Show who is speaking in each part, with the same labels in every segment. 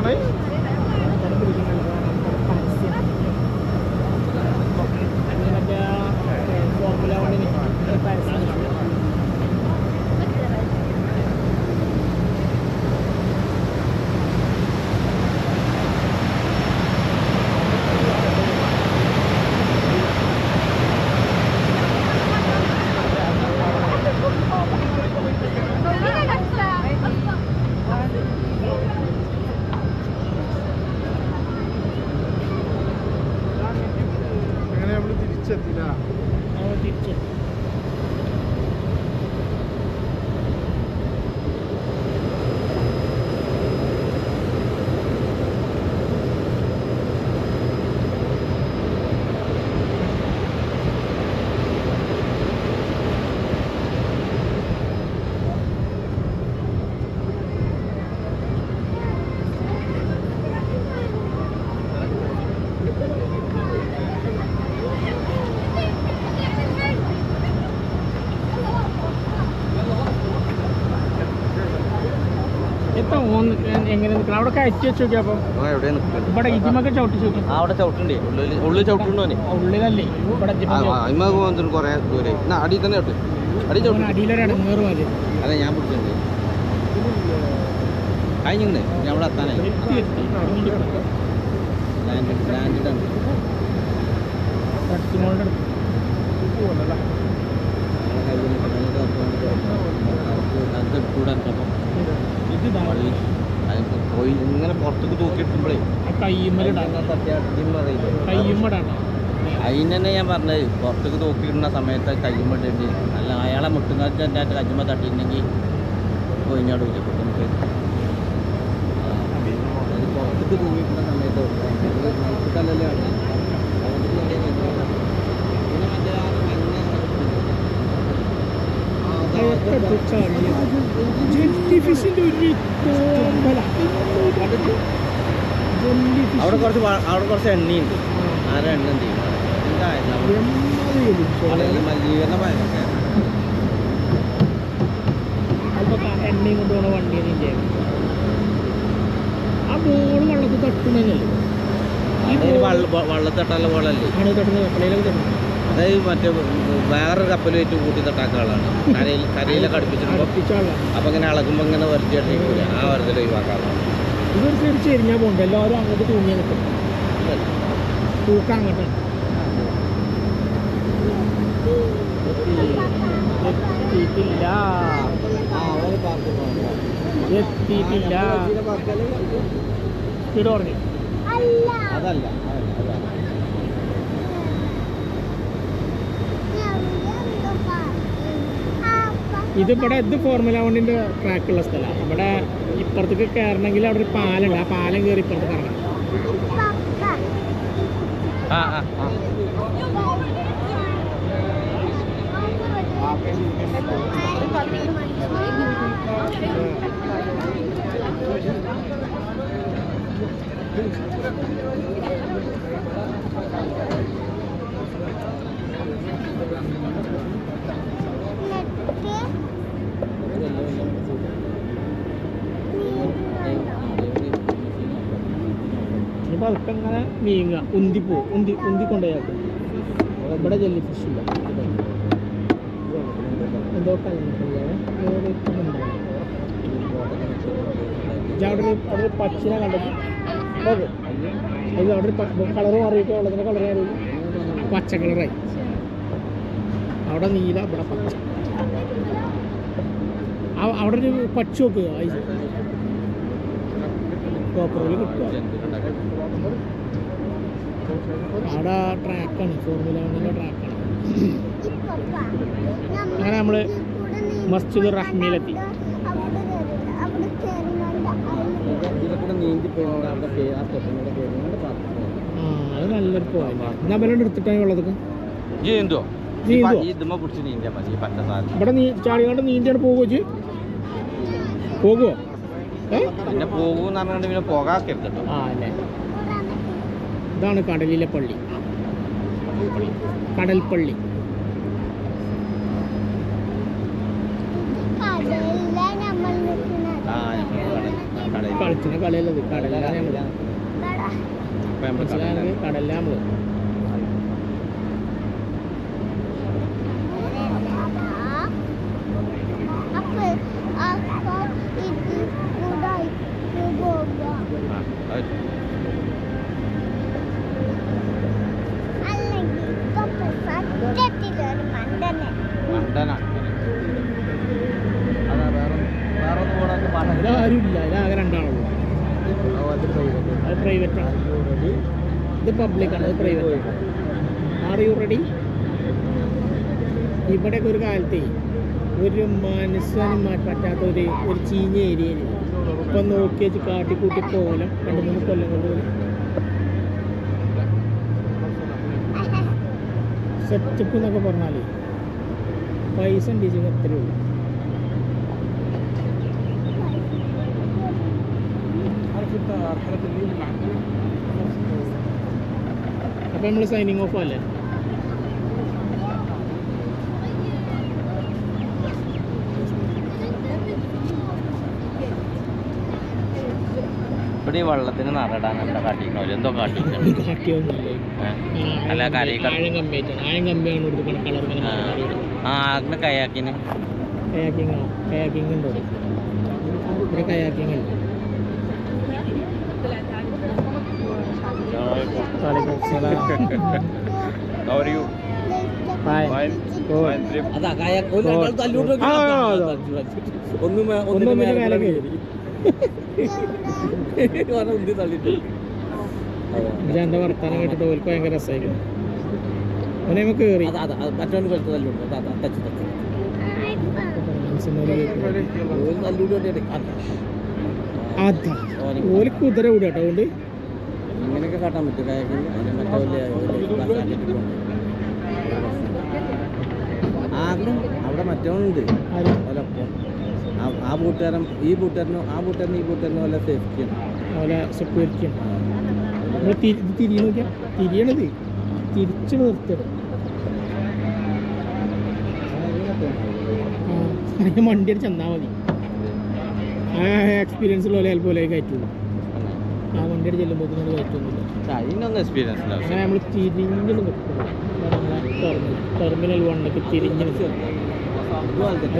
Speaker 1: নাই ഓന്ന് എങ്ങനെ നിൽക്കണം? അവിടെ കയറ്റി വെച്ച് നോക്കിയാ അപ്പം? ഇവിടെ ഇജിമൊക്കെ ചവിട്ടി നോക്കി
Speaker 2: അവിടെ ചവിട്ടുണ്ടേ. ഉള്ളിൽ ഉള്ളിൽ ചവിട്ടുണ്ടോനെ
Speaker 1: ഉള്ളിലല്ലേ? ഇവിടെ
Speaker 2: പോകുന്നതിന് കുറേ ദൂരെ. എന്നാ അടി തന്നെ ചവിട്ട്. അടി ചവിട്ട്.
Speaker 1: അടിയിലൊരു ഇടങ്ങേറ് മതി
Speaker 2: അതെ ഞാൻ പിടിച്ചിട്ടുണ്ട് കഴിഞ്ഞിങ്ങനെ ഞമ്മടെ എത്താനായി.
Speaker 1: എത്തി എത്തി
Speaker 2: ലാൻഡ് ലാൻഡിലാണ്
Speaker 1: മോളുടെ അടുത്ത്. ഇതാ.
Speaker 2: പോയി ഇങ്ങനെ പുറത്തേക്ക് തൂക്കിയിട്ടുമ്പോഴേ
Speaker 1: കയ്യുമ്മടാണ്
Speaker 2: അതിന് തന്നെ ഞാൻ പറഞ്ഞത് പുറത്തേക്ക് തൂക്കിയിടുന്ന സമയത്ത് കയ്യുമ്പോഴേണ്ടി അല്ല അയാളെ മുട്ടുന്നത് എന്റെ കയ്യുമ്പോൾ തട്ടിയിട്ടുണ്ടെങ്കിൽ കൊയിഞ്ഞോട് വിളിച്ചു നമുക്ക് അത് പുറത്തേക്ക് തൂങ്ങിയിട്ടുന്ന സമയത്ത് നൈറ്റിക്കല്ലല്ലേ പിന്നെ മറ്റേ ആ മഞ്ഞ
Speaker 1: ഒരു കോമ്പല
Speaker 2: അവിടെ കുറച്ച് അവിടെ കുറച്ച് എണ്ണയുണ്ട് ആരെ എണ്ണ എന്ത് ചെയ്യും മലിനീകരണ ഭയങ്കര
Speaker 1: എണ്ണയും കൊണ്ടുപോണ വണ്ടി നിന്റെ ആ ബോൾ വെള്ളത്തിൽ തട്ടുന്നല്ലേ ഈ
Speaker 2: അതൊരു
Speaker 1: ball
Speaker 2: വള്ള വള്ളത്തട്ടുള്ള പോലല്ലേ അതായത് മറ്റേ വേറൊരു കപ്പലുമായിട്ട് കൂട്ടി തട്ടാക്കാളാണ് കരയിൽ കരയിലൊക്കെ അടുപ്പിച്ചിട്ടുമ്പോൾ അപ്പം ഇങ്ങനെ ഇളകുമ്പോൾ ഇങ്ങനെ വരട്ടി അടിക്കൂല ആ വരത്തിൽ ഒഴിവാക്കാറുണ്ട്
Speaker 1: ഇതൊരു സൈഡ് ചെരിഞ്ഞാൽ പോകണ്ട എല്ലാവരും അങ്ങോട്ട് തൂങ്ങി നിൽക്കും തൂക്കം അങ്ങോട്ട്. എത്തിയിട്ടില്ല. എത്തിയിട്ടില്ല. സ്പീഡ് പറഞ്ഞു
Speaker 2: അതല്ല.
Speaker 1: ഇതിവിടെ ഇത് ഫോർമുല വണ്ണിന്റെ ട്രാക്കുള്ള സ്ഥലമാണ് ഇവിടെ ഇപ്പുറത്തേക്ക് കയറണമെങ്കിൽ അവിടെ ഒരു പാലുണ്ട്. ആ പാലം കയറി ഇപ്പുറത്ത് കയറണം
Speaker 2: ആ ആ.
Speaker 1: അതൊക്കെ ഇങ്ങനെ നീങ്ങുക ഉന്തി പോവും ഉന്തി ഉന്തി കൊണ്ടുപോയാക്കും. ഇവിടെ ജെല്ലി ഫിഷ് ഇല്ല. എന്തോ അവിടെ അവിടെ പച്ചിനെ കണ്ടത്. ഓക്കെ അത് അവിടെ കളർ മാറിയിട്ട് വെള്ളത്തിന്റെ കളർ മാറി. പച്ച കളറായി. അവിടെ നീല ഇവിടെ പച്ച. അവിടെ ഒരു പച്ച നോക്കുക കോപ്പറിൽ കിട്ടുക. അവിടെ ട്രാക്കാണ് ഫോർമുല വണ്ണിന്റെ ട്രാക്കാണ്. അങ്ങനെ നമ്മൾ മസ്ജിദ്
Speaker 2: ആ
Speaker 1: അത് നല്ലൊരു പോയിന്റ് ഞാൻ ബലം എടുത്തിട്ടാണ് ഉള്ളതൊക്കെ? ഇവിടെ നീ ചാടിക്കാണ്ട് നീന്തിയാണ് പോകുമോ ചേച്ചി പോകുമോ ഏ?
Speaker 2: പിന്നെ പോകുമെന്ന് പറഞ്ഞുകൊണ്ട് പിന്നെ പോകാക്കരുത് കേട്ടോ
Speaker 1: ആ അല്ലേ. ഇതാണ് കടലിലെ പള്ളി. കടൽപ്പള്ളി.
Speaker 3: നമ്മൾ നിൽക്കുന്നത്.
Speaker 2: ആ നമ്മൾ കടയിൽ
Speaker 1: കളിച്ചിന കളിയല്ലത് കടലിലാണ് നമ്മൾ
Speaker 3: അപ്പൊ അപ്പൊ ഇത് കൂടായി പോകാം
Speaker 2: ആ, അത്
Speaker 3: അല്ലെങ്കിൽ ഇപ്പൊ സത്യത്തിലൊരു മണ്ടനെ
Speaker 2: മണ്ടനാ അതാ വേറെ വേറെ ഒന്നും കൂടെ പാടില്ല
Speaker 1: അതിലാരും ആകെ അതിലാകെ രണ്ടാളുള്ളൂ. അത് പ്രൈവറ്റ് ആണ്. ഇത് പബ്ലിക്കാണ് പ്രൈവറ്റ് ആണ്. ആർ യു റെഡി ഇവിടെയൊക്കെ ഒരു കാലത്തെ ഒരു മനുഷ്യനും പറ്റാത്ത ഒരു ഒരു ചീഞ്ഞ ഏരിയയിൽ ഇപ്പം നോക്കി വെച്ച് കാട്ടിക്കൂട്ടി പോകലും രണ്ട് മൂന്ന് കൊല്ലം കൊണ്ട് സെറ്റപ്പ് എന്നൊക്കെ പറഞ്ഞാലേ പൈസ ഉണ്ടെങ്കിൽ അത്രയേ ഉള്ളൂ? അപ്പം നമ്മൾ സൈനിങ് ഓഫ് അല്ലേ?
Speaker 2: ഇവിടെ ഈ വെള്ളത്തിന് എന്താ കാട്ടിക്കണോ എന്തോ കാട്ടിക്കണം
Speaker 1: കാട്ടിയൊന്നുമില്ല.
Speaker 2: അല്ല കരയിൽ കിട-
Speaker 1: ആഴം കമ്മിയായിട്ടാണ് ആഴം കളർ
Speaker 2: ആ.
Speaker 1: മാറി വരും.
Speaker 2: ആ അങ്ങനെ കയാക്കിന്.
Speaker 1: കയാക്കിംഗ് ആണോ കയാക്കിംഗ് ഉണ്ടോ ഇവിടെ കയാക്കിംഗ് അല്ല
Speaker 2: അതാ കയാക്ക് ഒരു
Speaker 1: ഓ.
Speaker 2: രണ്ടാൾ തല്ലുകൊണ്ട് നോക്കി.
Speaker 1: ആ,
Speaker 2: അതാ.
Speaker 1: അതാ,
Speaker 2: അതാ. ഒന്ന് മേ-
Speaker 1: ഒന്നും
Speaker 2: ഒന്നിന്
Speaker 1: മേലെ
Speaker 2: മേലെ
Speaker 1: കയറി
Speaker 2: പറഞ്ഞ ഉന്തി തള്ളിട്ട്
Speaker 1: എന്റെ വർത്താനം കേട്ടിട്ട് ഓൽക്ക് ഭയങ്കര രസമായിരുന്നു അവനെ നമുക്ക് കയറി
Speaker 2: മറ്റവന് കുറച്ച് തല്ലുണ്ട് അതാ അതാ ടച്ച് ടച്ച്
Speaker 1: മനുഷ്യന്മാര് കേൾക്കുന്നു.
Speaker 2: ഒരു തല്ലൂടി വേണ്ടി അതാ.
Speaker 1: ഓൽ കുതിര വിടുക കേട്ടോ അതുകൊണ്ട്
Speaker 2: അങ്ങനെയൊക്കെ കാട്ടാൻ പറ്റും ആദ്യം അവിടെ മറ്റവനുണ്ട്. ഓലൊപ്പം. ആ- കൂട്ടുകാരൻ ഈ കൂട്ടുകാരനും ആ കൂട്ടുകാരനും ഈ സേഫ്റ്റിയാണ്.
Speaker 1: ഓലെ നമ്മൾ തിരിഞ്ഞ് നോക്കിയാൽ തിരിയണത്. തിരിച്ചു നിർത്തണം. വണ്ടി അടിച്ച് ചെന്നാൽ മതി. ആ എക്സ്പീരിയൻസ് ഉള്ള പോലെ ചിലപ്പോൾ കയറ്റുള്ളൂ ആ വണ്ടി അടിച്ച് ചെല്ലുമ്പോൾ നമ്മൾ കയറ്റൊന്നുമില്ല
Speaker 2: അതിനൊന്നും എക്സ്പീരിയൻസ് ഇല്ല.
Speaker 1: അങ്ങനെ നമ്മൾ തിരിഞ്ഞ് നിൽക്കും ടെർമിനൽ വണ്ണൊക്കെ തിരിഞ്ഞ് അത്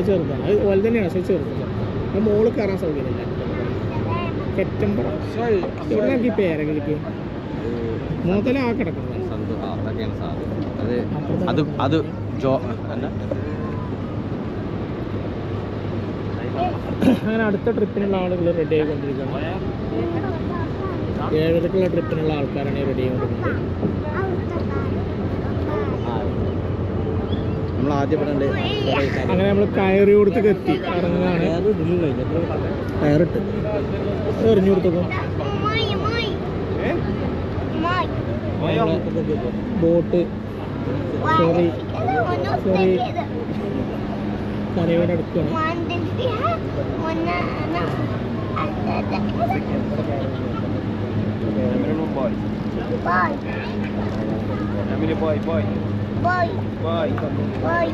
Speaker 1: ചെറുതാണ്. അത് പോലെ തന്നെയാണ് പക്ഷേ ചെറുതാണ്. മോൾ കയറാൻ സൗകര്യമില്ല. സെപ്റ്റംബർ നമുക്ക് ഈ പേരൊക്കെ കിട്ടി മുതല ആ കിടക്കുന്നത്.
Speaker 2: അത് അത് അത് ജോ എന്താ
Speaker 1: അങ്ങനെ അടുത്ത ട്രിപ്പിനുള്ള ആളുകൾ റെഡി ആയിക്കൊണ്ടിരിക്കുകയാണ്. ഏഴരക്കുള്ള ട്രിപ്പിനുള്ള ആൾക്കാരാണ് റെഡി ആയിക്കൊണ്ടിരിക്കുന്നത്.
Speaker 2: നമ്മൾ ആദ്യം
Speaker 1: അങ്ങനെ നമ്മൾ കയറി കൊടുത്തൊക്കെ എത്തി. ഇറങ്ങുകയാണ്. കയറിട്ട്. എറിഞ്ഞു
Speaker 3: മോയ്
Speaker 1: ബോട്ട്. സോറി സോറി കരയോടെ അടുക്കുകയാണ്.
Speaker 3: Boy
Speaker 4: boy boy
Speaker 3: boy
Speaker 4: boy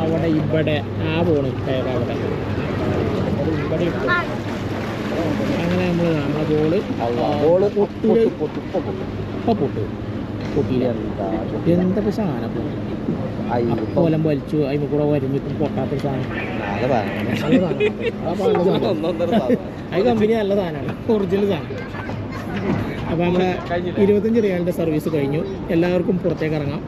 Speaker 1: അവിടെ ഇവിടെ ആ പോണ് അവിടെ ഇവിടെ. അങ്ങനെ നമ്മൾ നമ്മളെ ബോൾ
Speaker 2: ബോൾ
Speaker 1: പൊട്ടു
Speaker 2: പൊട്ടും പൊട്ടും
Speaker 1: ഇപ്പൊ പൊട്ടു എന്തൊക്കെ സാധനം? കോലം വലിച്ചു അതിന് കൂടെ വരിഞ്ഞിട്ടും പൊട്ടാത്തൊരു സാധനം. അത് കമ്പനി നല്ല സാധനമാണ്. ഒറിജിനൽ സാധനം. അപ്പൊ നമ്മുടെ ഇരുപത്തഞ്ച് റിയാലിന്റെ സർവീസ് കഴിഞ്ഞു. എല്ലാവർക്കും പുറത്തേക്ക് ഇറങ്ങാം.